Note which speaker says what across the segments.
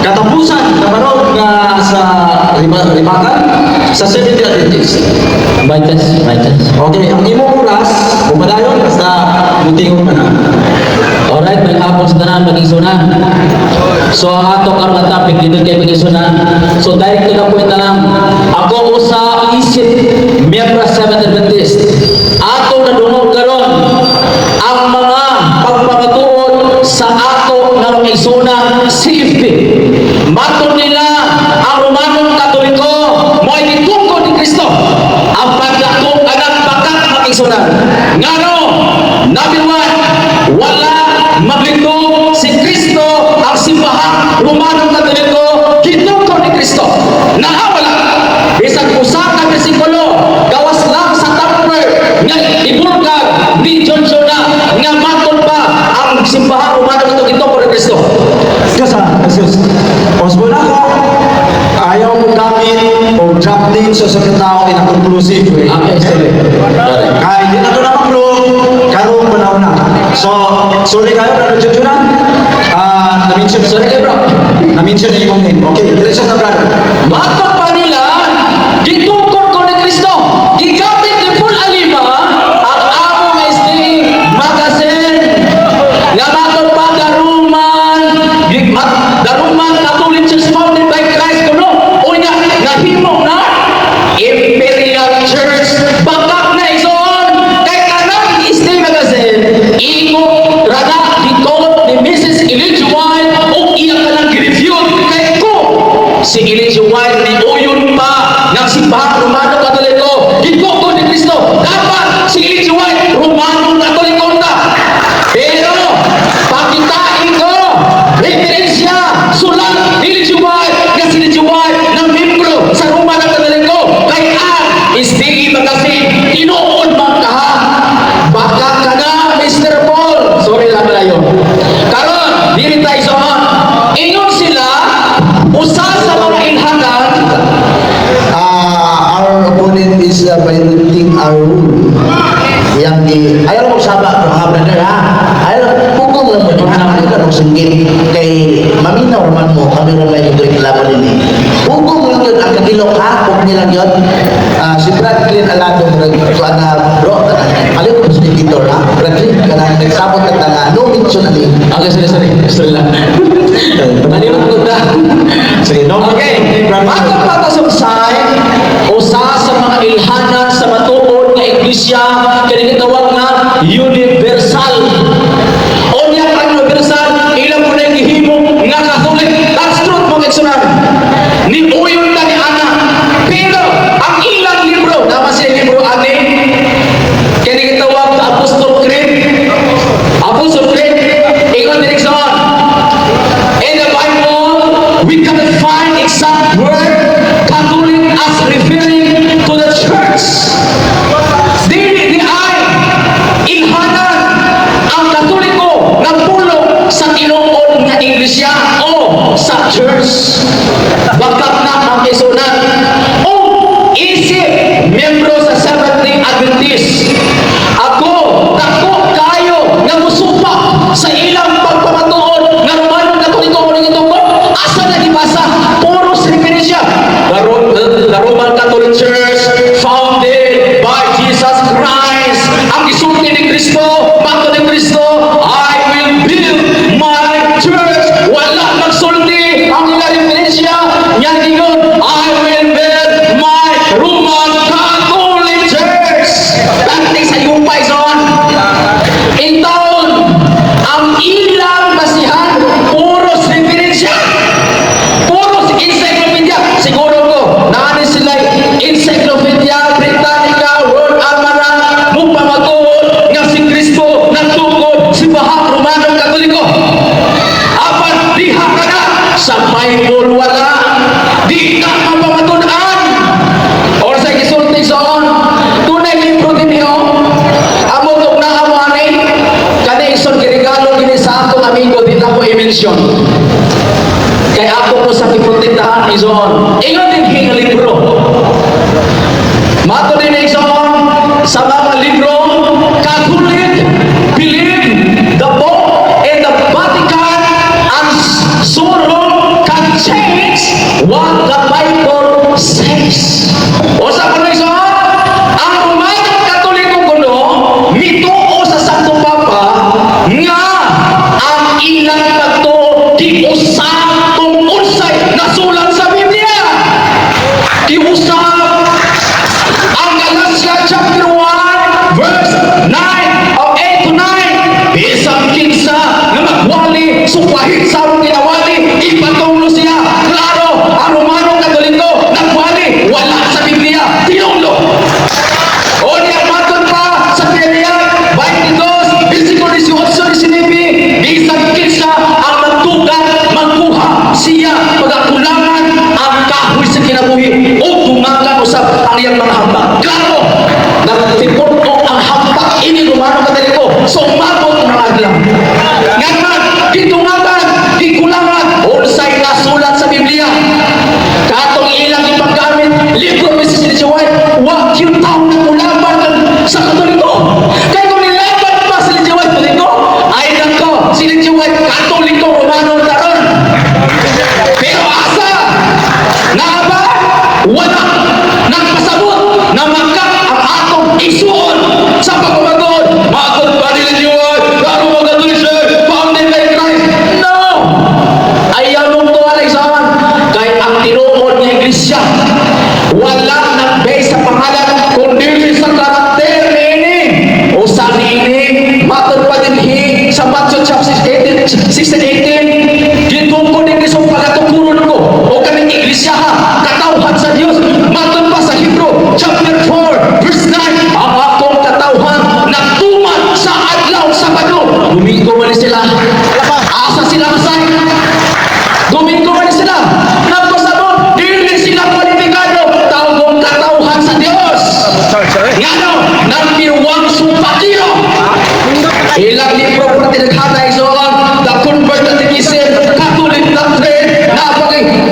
Speaker 1: katapusan kabarog nga sa lima limakan sa 70 Adventist.
Speaker 2: By chance, by chance.
Speaker 1: Okay, ang imong oras, pumadayon basta mutingon ka na.
Speaker 2: Alright, may hapon sa tanan mag-isuna. So ang ato karon nga topic dito kay mag-isuna. So direct to the point na lang. Ako usa isip sa Seventh Adventist. Ato na dunong karon ang mga pagpapatuon sa ato nga mga isuna CFP. Matod nila ang Romanong Katoliko mo ay gitungkol ni Kristo. Ang paglato anak bakat makisunan. Ngano? Number one, wala maglingkod si Kristo ang simbahang Romanong Katoliko gitungkol ni Kristo. Naawala. Bisag usa ka bersikulo gawas lang sa Tupperware nga ibulgag ni John Jonah nga matod pa ang simbahang Romanong Katoliko gitungkol ni Kristo.
Speaker 1: Diyos ha, Jesus. O drop din sa sa tao in a conclusive way.
Speaker 2: Okay, sorry.
Speaker 1: Kaya hindi na ito na mag-prove, karoon pa na una. So, sorry kayo na nagsusunan. Ah, na-mention
Speaker 2: Sorry kayo, bro.
Speaker 1: Na-mention na yung name. Okay, diretso na brother.
Speaker 2: Matod pa
Speaker 3: singgit kay maminaw naman mo kami rin may iklaban din eh. Pukong lang yun, ang kagilok ha, pukong nilang yun. Ah, si Franklin Alado, kuan na bro, alin ko sa editor ha. Franklin, kanang nagsabot at nga, no mention na ni.
Speaker 2: Okay, sorry, sorry. Sorry lang. Nalimot ko na.
Speaker 1: Sige, no?
Speaker 2: Okay, matod pa ta sa usay, usa sa mga ilhanan sa matuod nga iglesia kini gitawag nga universal. O sa church. Bakit siya pagakulangan ang kahoy sa kinabuhi o tumakan usap ang iyang mga hamba. Klaro, nagtipot ko ang hamba ini rumano kataliko. So, umabot ng aglam. Nga man, gitungagan, gikulangan, unsay nasulat sa Biblia. Katong ilang ipaggamit, libro ni Sisi White, wag yung tao ulaban sa number one Supa Kilo. Ilang libro po na tinaghanay so ang the converted Islam Catholic doctrine na paging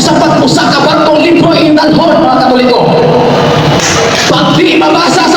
Speaker 2: sapat usa ka batong libro eh, inalhon mga katoliko. Pag di mabasa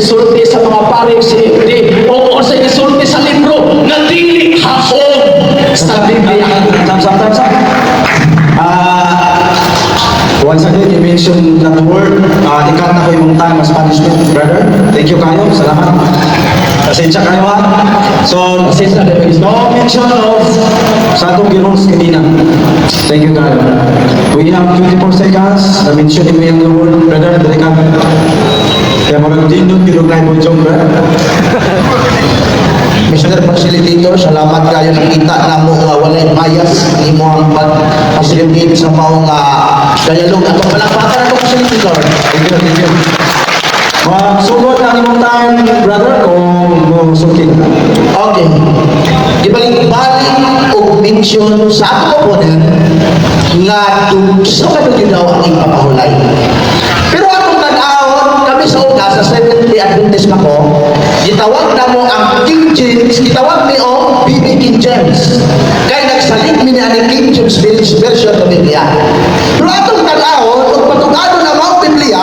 Speaker 2: isulti sa mga pare paring CFD o o sa isulti sa libro na dili hasog sa Biblia.
Speaker 1: Samsam, samsam. Uh, once again, you mentioned that word. Uh, ikat na ko yung time as punishment, brother. Thank you kayo. Salamat. Pasensya kayo ha. So,
Speaker 2: pasensya na is
Speaker 1: no mention of sa itong girls kanina. Thank you kayo. We have 24 seconds. Na-mention mo yung word, brother. Delikado. Walang tinong pirugay mo chong ba?
Speaker 3: Mr. Facilitator, salamat kayo nakita na mo nga walay bias ang imong pag-facilitate sa mao nga ah, dialogue. Ato palakpakan ako facilitator.
Speaker 1: Thank you, thank you. Magsugod na imong time, brother, o sukin?
Speaker 3: Okay. Ibalik-balik o mention sa ato po na nga gusto ka na ginawa ang ipapahulay. Kami sa sa Seventh-day Adventist na ko, gitawag na mo ang King James, gitawag ni o BB King James. Kaya nagsalit mi ni ani King James version ng Biblia. Pero atong tag-awon, ug patugado na mao Biblia,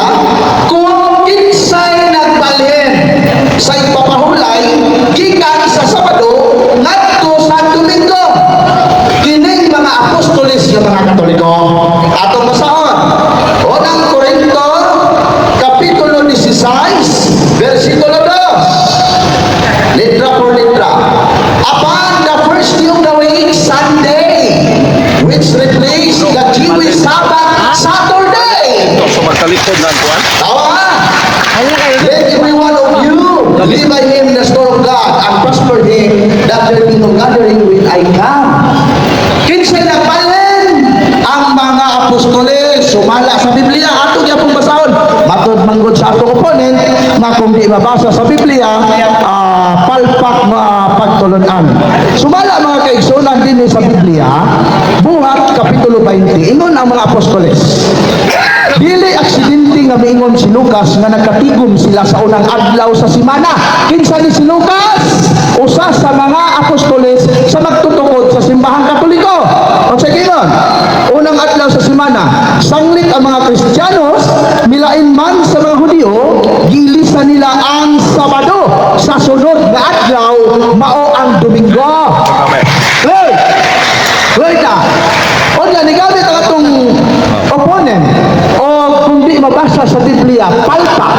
Speaker 3: ato opponent na kung di mabasa sa Biblia ah, palpak nga pagtulunan. Sumala mga kaigsunan din sa Biblia buhat kapitulo 20 ingon ang mga apostoles. Dili aksidente nga miingon si Lucas nga nagkatigom sila sa unang adlaw sa simana. Kinsa ni si Lucas? Usa sa mga apostoles sa magtutukod sa simbahang katoliko. O ginon, unang adlaw sa simana, sanglit ang mga Kristiyanos, milain man sa mga Hudyo, gilisan nila ang Sabado sa sunod nga adlaw mao ang Domingo. Clear? Clear ka? O yan, nigamit ang atong opponent o kung di mabasa sa Biblia, palpa.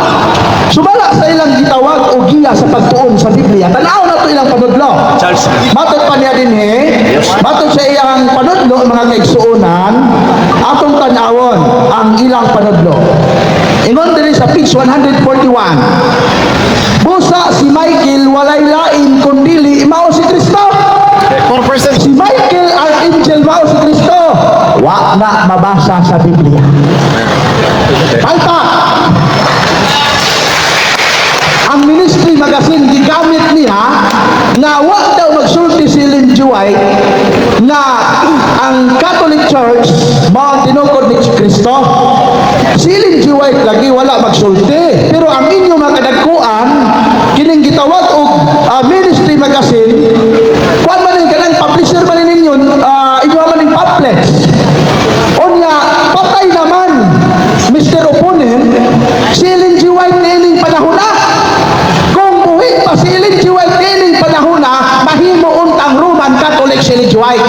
Speaker 3: Sumala sa ilang gitawag o giya sa pagtuon sa Biblia. Tanaw na to ilang panudlo.
Speaker 4: Charles.
Speaker 3: Matod pa niya din he. Matod sa iyang panudlo, mga kaigsuunan, atong tanawon ang ilang panudlo. Sa page 141. Busa si Michael walay lain kundili mao si Kristo.
Speaker 4: Four percent.
Speaker 3: Si Michael Archangel mao si Kristo. Wa na mabasa sa Biblia. Palpa! Ang ministry magazine gigamit niya nga wa daw magsulti si G. White nga ang Catholic Church mao tinukod ni Kristo. Si Ellen G. White lagi wala magsulti. Pero ang inyo mga kadagkuan kining gitawag og ah, ministry magazine kuan man ning kanang publisher man ninyo uh, inyo man ning pamphlets Unya, patay naman, Mr. Opponent, si Ellen G. White niling panahon na. Kung buhi pa si Ellen G. White niling panahon na, mahimo untang Roman Catholic si Ellen G. White.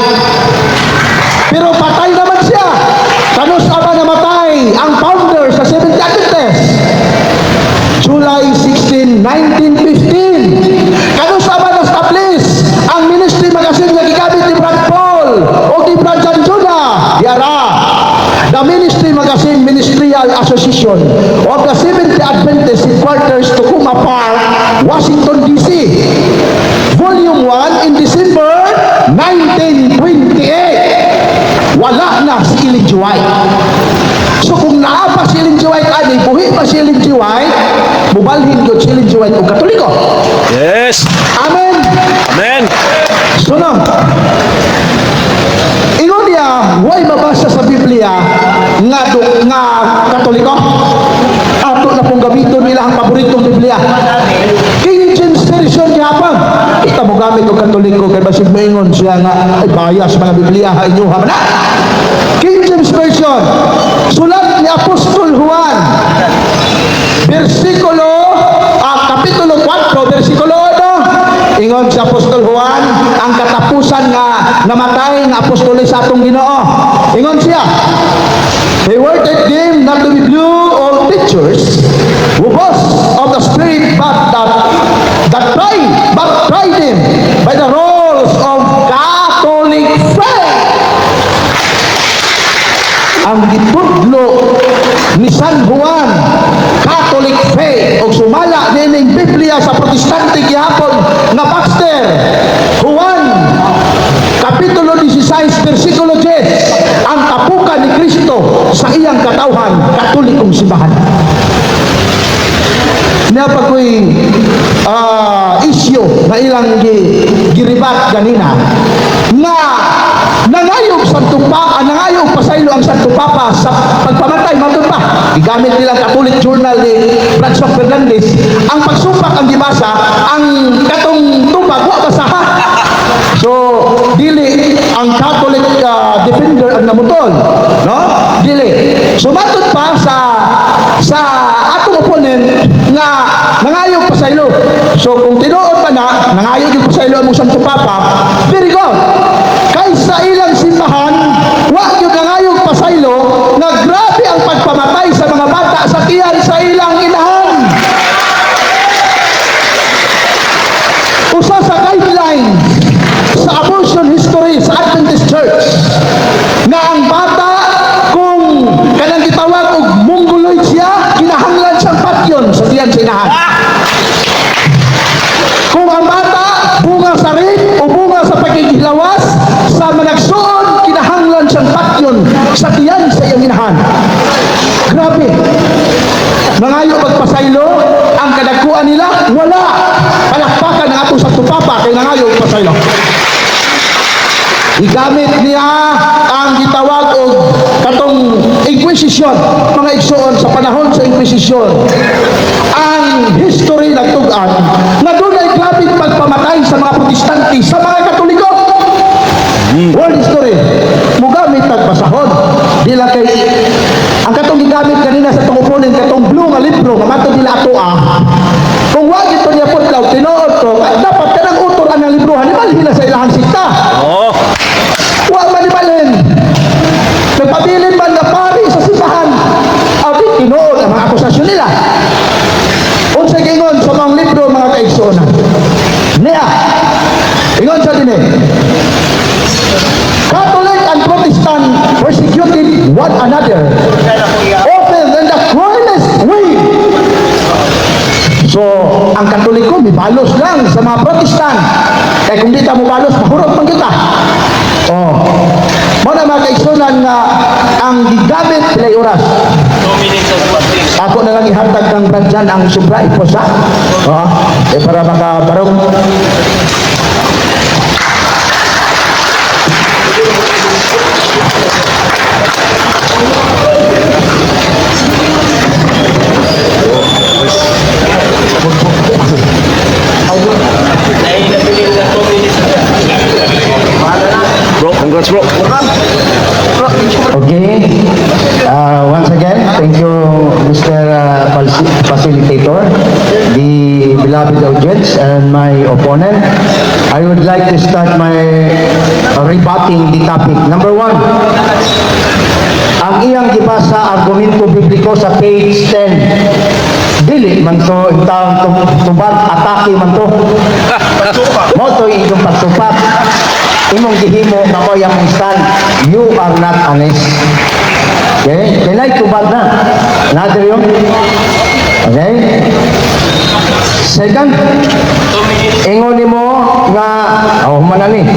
Speaker 3: Paul o Brad John Judah. Yara. The Ministry Magazine Ministerial Association of the Seventh Adventist Headquarters, Tacoma Park, Washington, D.C. Volume 1 in December 1928. Wala na si Ellen G. White. So kung naa pa si Ellen G. White, ani, buhi pa si Ellen G. White, bubalhin ko si Ellen G. White o katoliko.
Speaker 4: Yes.
Speaker 3: Amen.
Speaker 4: Amen.
Speaker 3: Sunod. Way mabasa sa Biblia nga do, nga Katoliko. Ato na pong gamiton nila ang paboritong Biblia. King James Version gihapon. Kita mo gamit og Katoliko kay basig moingon siya nga ay bias mga Biblia ha inyo ha na. King James Version. Sulat ni Apostol Juan. Versikulo ah, kapitulo 4 versikulo 1 ingon sa Apostol Juan ang katapusan nga namatay nga apostoles sa atong Ginoo. Ingon siya They worded them not to be blue or teachers who boast of the spirit but that that try but try them by the rules of Catholic faith ang gitudlo ni San Juan Catholic faith o sumala nining Biblia sa protestante gihapon nga Baxter katawhan, katolikong simbahan. Na pa ko'y ah, issue na ilang gi, giribat ganina nga nangayog sa tupa, ah, nangayog pasaylo ang Santo Papa sa pagpamatay matod pa. Igamit nilang Catholic Journal ni Bradshaw Fernandez ang pagsumpak ang gibasa ang katong tubag wa basaha. So, dili ang ah, defender ang namutol, no? Dili. Sumatod pa sa sa atong opponent nga nangayog pa sa ilo. So, kung tinuod pa na, nangayog yung pa sa ilo ang Santo Papa, very Nangayo magpasaylo, ang kadagkuan nila, wala. Palakpakan ng atong sa tupapa kay nangayo magpasaylo. Igamit niya ang gitawag og katong Inquisition, mga igsoon sa panahon sa Inquisition. Ang history nagtugan na doon ay grabing pagpamatay sa mga protestante, sa mga katoliko. World history. Mugamit nagbasahon. Di lang kay ang katong gigamit kanina sa tong opponent katong blue nga libro nga mato nila ato ah. Kung wa gito niya putlaw tinuod ko, at dapat kanang utol ang librohan ni nila sa ilahang sikta.
Speaker 1: Oh.
Speaker 3: Wa man ibalhin. Nagpabilin man na pari sa simbahan. Abi tinuod ang mga akusasyon nila. Unsa gingon sa mga libro mga kaigsoona. Niya. Ingon sa dinhi. Catholic and Protestant persecuted one another often in the cruelest way. So, ang Katoliko, may balos lang sa mga Protestant. Kaya kung di ta mo balos, mahurot man kita. Oh. Mo na mga kaigsunan nga ang gigamit pilay oras. Ako na lang ihatag ng brandyan ang sobra iposa. Oh. Eh, para makabarong. Gihimo na mo yung stand. You are not honest. Okay? Kailangan tubad na. Another yun. Okay? Second, ingon ni mo nga, oh, manani.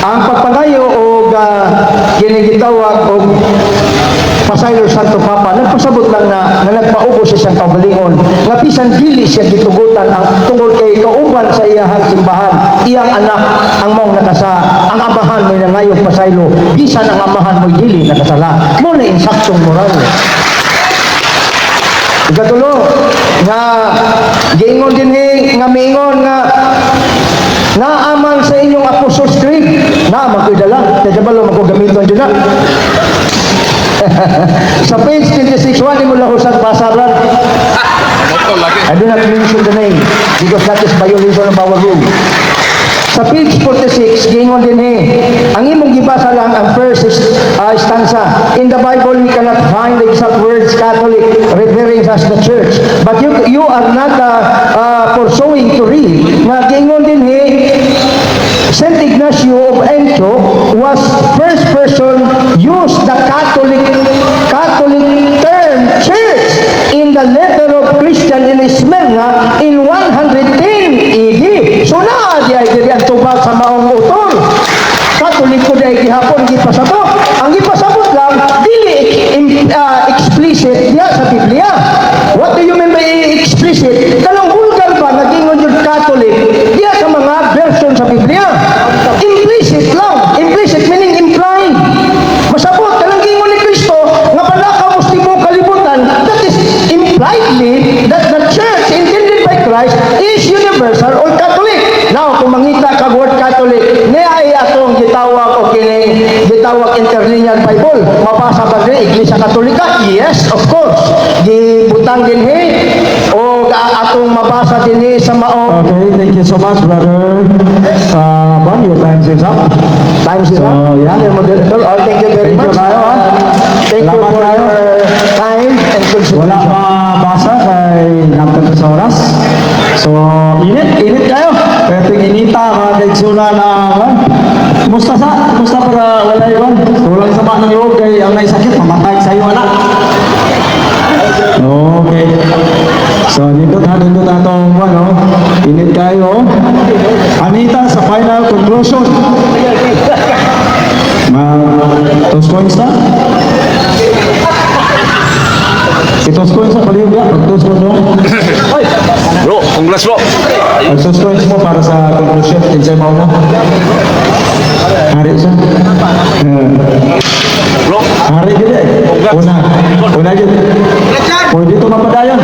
Speaker 3: Ang pagpadayo o uh, ginigitawag o pasaylo Santo Papa, nagpasabot lang na, na nagpaubo siya siyang kaugalingon. Nga bisan dili siya gitugutan ang tungkol kay kauban sa iyahang simbahan. Iyang anak ang mong nakasa, ang amahan mo na ngayon pasaylo, bisan ang amahan mo dili nakasala. Mo na insaktong moral. Ikatulo, nga giingon din ni nga miingon nga naaman sa inyong Apostles Creed na magkudala kaya balo magkugamiton dyan na sa page 26 1 mo lang sa basaran I do not mention the name because that is violation of our rule sa page 46, gingon din eh, ang imong gibasa lang ang first uh, stanza. In the Bible, we cannot find the exact words Catholic referring as the church. But you you are not uh, uh, pursuing to read. Nga gingon din eh, Saint Ignacio of Antioch was first person used the Catholic Catholic term church in the letter of Christian in Smyrna in 110 AD. So na di ay diri ang tubag sa maong utol. Katoliko di ay gihapon gipasabot
Speaker 5: interlinear Bible. Mabasa ba din Iglesia Katolika? Yes, of course. Gibutang din he o atong mabasa din he sa mao.
Speaker 1: Okay, thank you so much, brother. Uh, Bon, your time is up.
Speaker 5: Time is up.
Speaker 1: So, yeah.
Speaker 5: Dear moderator, oh, thank you very
Speaker 1: Thank you
Speaker 5: much.
Speaker 1: kayo, ha?
Speaker 5: Thank you
Speaker 1: Salamat
Speaker 5: for
Speaker 1: kayo.
Speaker 5: your time and
Speaker 1: Wala
Speaker 5: consideration.
Speaker 1: pa basa kay natin sa oras. So, init, init kayo. Yung inita, mga kaigsuna na, ah, kumusta sa? Kumusta para wala yun? Tulang sama ng loob kay ang naisakit, mamatay sa iyo, anak. Okay. So, dito na, dito na itong, ano, init kayo. Anita, sa final conclusion. Ma, tos points na? Itos points na, paliw ka. Tos points mo.
Speaker 4: Bro, congrats bro.
Speaker 1: Tos points mo para sa conclusion. Kinsay mo mo. Hari siya. Eh, Hari gini. Una. Una gini. Pwede ito mapadayon.